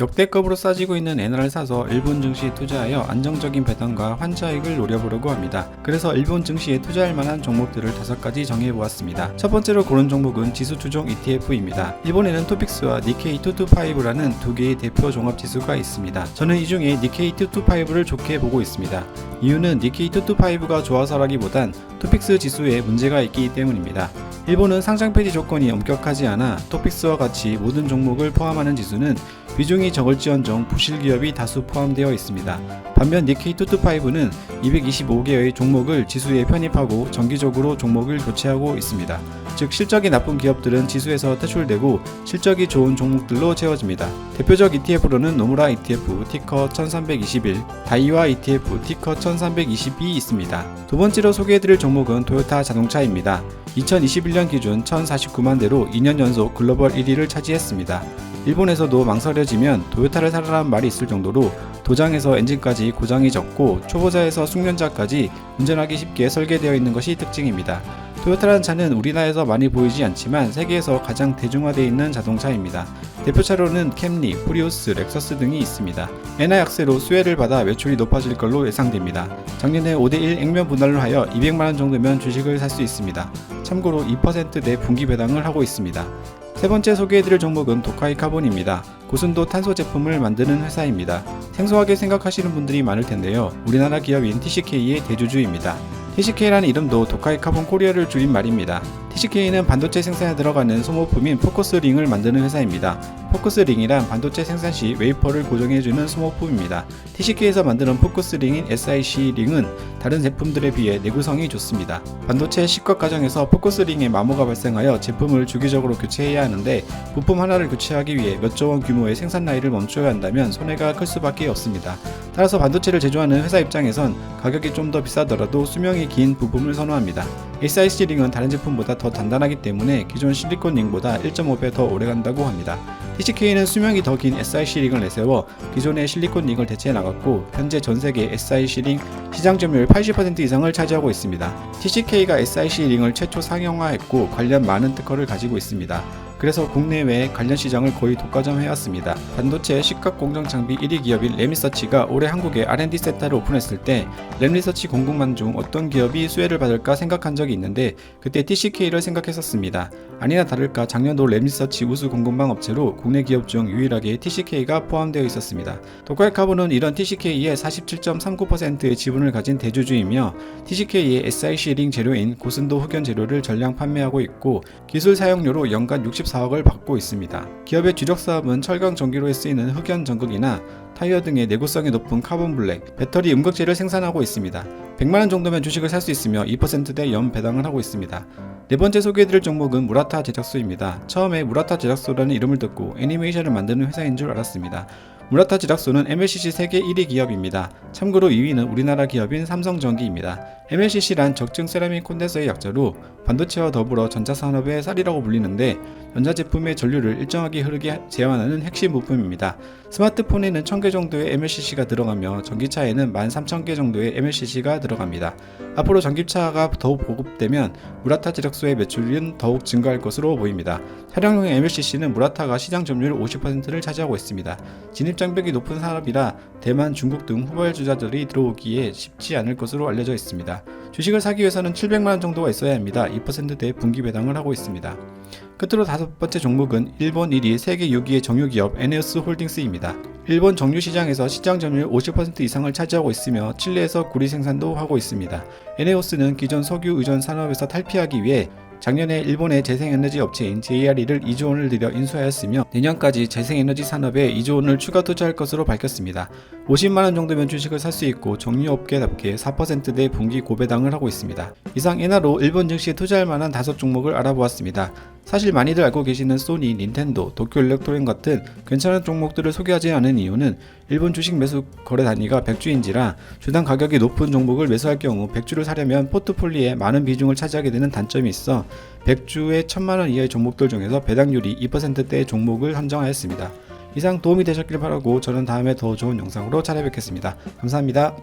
역대급으로 싸지고 있는 엔화를 사서 일본 증시에 투자하여 안정적인 배당과 환차익을 노려보려고 합니다. 그래서 일본 증시에 투자할 만한 종목들을 다섯 가지 정해보았습니다. 첫 번째로 고른 종목은 지수 추종 ETF입니다. 일본에는 토픽스와 니케이 225라는 두 개의 대표 종합 지수가 있습니다. 저는 이 중에 니케이 225를 좋게 보고 있습니다. 이유는 니케이 225가 좋아서라기보단 토픽스 지수에 문제가 있기 때문입니다. 일본은 상장 폐지 조건이 엄격하지 않아 토픽스와 같이 모든 종목을 포함하는 지수는 비중이 적을지언정 부실 기업이 다수 포함되어 있습니다. 반면 니케이 225는 225개의 종목을 지수에 편입하고 정기적으로 종목을 교체하고 있습니다. 즉 실적이 나쁜 기업들은 지수에서 퇴출되고 실적이 좋은 종목들로 채워집니다. 대표적 ETF로는 노무라 ETF 티커 1321, 다이와 ETF 티커 1322이 있습니다. 두 번째로 소개해드릴 종목은 토요타 자동차입니다. 2021년 기준 1049만 대로 2년 연속 글로벌 1위를 차지했습니다. 일본에서도 망설여지면 토요타를 사라는 말이 있을 정도로 도장에서 엔진까지 고장이 적고 초보자에서 숙련자까지 운전하기 쉽게 설계되어 있는 것이 특징입니다. 토요타라는 차는 우리나라에서 많이 보이지 않지만 세계에서 가장 대중화되어 있는 자동차입니다. 대표 차로는 캠리, 프리우스, 렉서스 등이 있습니다. 엔화 약세로 수혜를 받아 매출이 높아질 걸로 예상됩니다. 작년에 5대1 액면 분할을 하여 200만원 정도면 주식을 살 수 있습니다. 참고로 2%내 분기 배당을 하고 있습니다. 세 번째 소개해드릴 종목은 도카이 카본입니다. 고순도 탄소 제품을 만드는 회사입니다. 생소하게 생각하시는 분들이 많을 텐데요. 우리나라 기업인 TCK의 대주주입니다. TCK라는 이름도 도카이 카본 코리아를 줄인 말입니다. TCK는 반도체 생산에 들어가는 소모품인 포커스링을 만드는 회사입니다. 포커스링이란 반도체 생산 시 웨이퍼를 고정해주는 소모품입니다. TCK에서 만드는 포커스링인 SIC링은 다른 제품들에 비해 내구성이 좋습니다. 반도체 식각 과정에서 포커스링에 마모가 발생하여 제품을 주기적으로 교체해야 하는데 부품 하나를 교체하기 위해 몇조 원 규모의 생산 라인을 멈춰야 한다면 손해가 클 수밖에 없습니다. 따라서 반도체를 제조하는 회사 입장에선 가격이 좀 더 비싸더라도 수명이 긴 부품을 선호합니다. SIC 링은 다른 제품보다 더 단단하기 때문에 기존 실리콘 링보다 1.5배 더 오래 간다고 합니다. TCK는 수명이 더 긴 SIC 링을 내세워 기존의 실리콘 링을 대체해 나갔고 현재 전 세계 SIC 링 시장 점유율 80% 이상을 차지하고 있습니다. TCK가 SIC 링을 최초 상용화했고 관련 많은 특허를 가지고 있습니다. 그래서 국내외 관련 시장을 거의 독과점해왔습니다. 반도체 식각 공정 장비 1위 기업인 램리서치가 올해 한국에 R&D 센터를 오픈했을 때 램리서치 공급망 중 어떤 기업이 수혜를 받을까 생각한 적이 있는데 그때 TCK를 생각했었습니다. 아니나 다를까 작년도 램리서치 우수 공급망 업체로 국내 기업 중 유일하게 TCK가 포함되어 있었습니다. 도카이카본은 이런 TCK의 47.39%의 지분을 가진 대주주이며 TCK의 SIC 링 재료인 고순도 흑연 재료를 전량 판매하고 있고 기술 사용료로 연간 64억을 받고 있습니다. 기업의 주력 사업은 철강 전기로에 쓰이는 흑연 전극이나 타이어 등의 내구성이 높은 카본 블랙, 배터리 음극재를 생산하고 있습니다. 100만원 정도면 주식을 살 수 있으며 2%대 연 배당을 하고 있습니다. 네 번째 소개해드릴 종목은 무라타 제작소입니다. 처음에 무라타 제작소라는 이름을 듣고 애니메이션을 만드는 회사인 줄 알았습니다. 무라타 제작소는 MLCC 세계 1위 기업입니다. 참고로 2위는 우리나라 기업인 삼성전기입니다. MLCC란 적증 세라믹 콘덴서의 약자로 반도체와 더불어 전자산업의 쌀이라고 불리는데 전자제품의 전류를 일정하게 흐르게 제어하는 핵심 부품입니다. 스마트폰에는 1000개 정도의 MLCC가 들어가며 전기차에는 13,000개 정도의 MLCC가 들어갑니다. 앞으로 전기차가 더욱 보급되면 무라타 제작소의 매출은 더욱 증가할 것으로 보입니다. 차량용 MLCC는 무라타가 시장 점유율 50%를 차지하고 있습니다. 진입 장벽이 높은 산업이라 대만, 중국 등 후발 주자들이 들어오기에 쉽지 않을 것으로 알려져 있습니다. 주식을 사기 위해서는 700만원 정도가 있어야 합니다. 2%대 분기 배당을 하고 있습니다. 끝으로 다섯 번째 종목은 일본 1위 세계 6위의 정유기업 에네오스 홀딩스입니다. 일본 정유 시장에서 시장 점유율 50% 이상을 차지하고 있으며 칠레에서 구리 생산도 하고 있습니다. 에네오스는 기존 석유 의존 산업에서 탈피하기 위해 작년에 일본의 재생에너지 업체인 JRE를 2조 원을 들여 인수하였으며 내년까지 재생에너지 산업에 2조 원을 추가 투자할 것으로 밝혔습니다. 50만 원 정도면 주식을 살 수 있고 정유업계답게 4%대 분기 고배당을 하고 있습니다. 이상 엔화로 일본 증시에 투자할 만한 다섯 종목을 알아보았습니다. 사실 많이들 알고 계시는 소니, 닌텐도, 도쿄 일렉트로닉 같은 괜찮은 종목들을 소개하지 않은 이유는 일본 주식 매수 거래 단위가 100주인지라 주당 가격이 높은 종목을 매수할 경우 100주를 사려면 포트폴리오에 많은 비중을 차지하게 되는 단점이 있어 100주에 1000만원 이하의 종목들 중에서 배당률이 2%대의 종목을 선정하였습니다. 이상 도움이 되셨길 바라고 저는 다음에 더 좋은 영상으로 찾아뵙겠습니다. 감사합니다.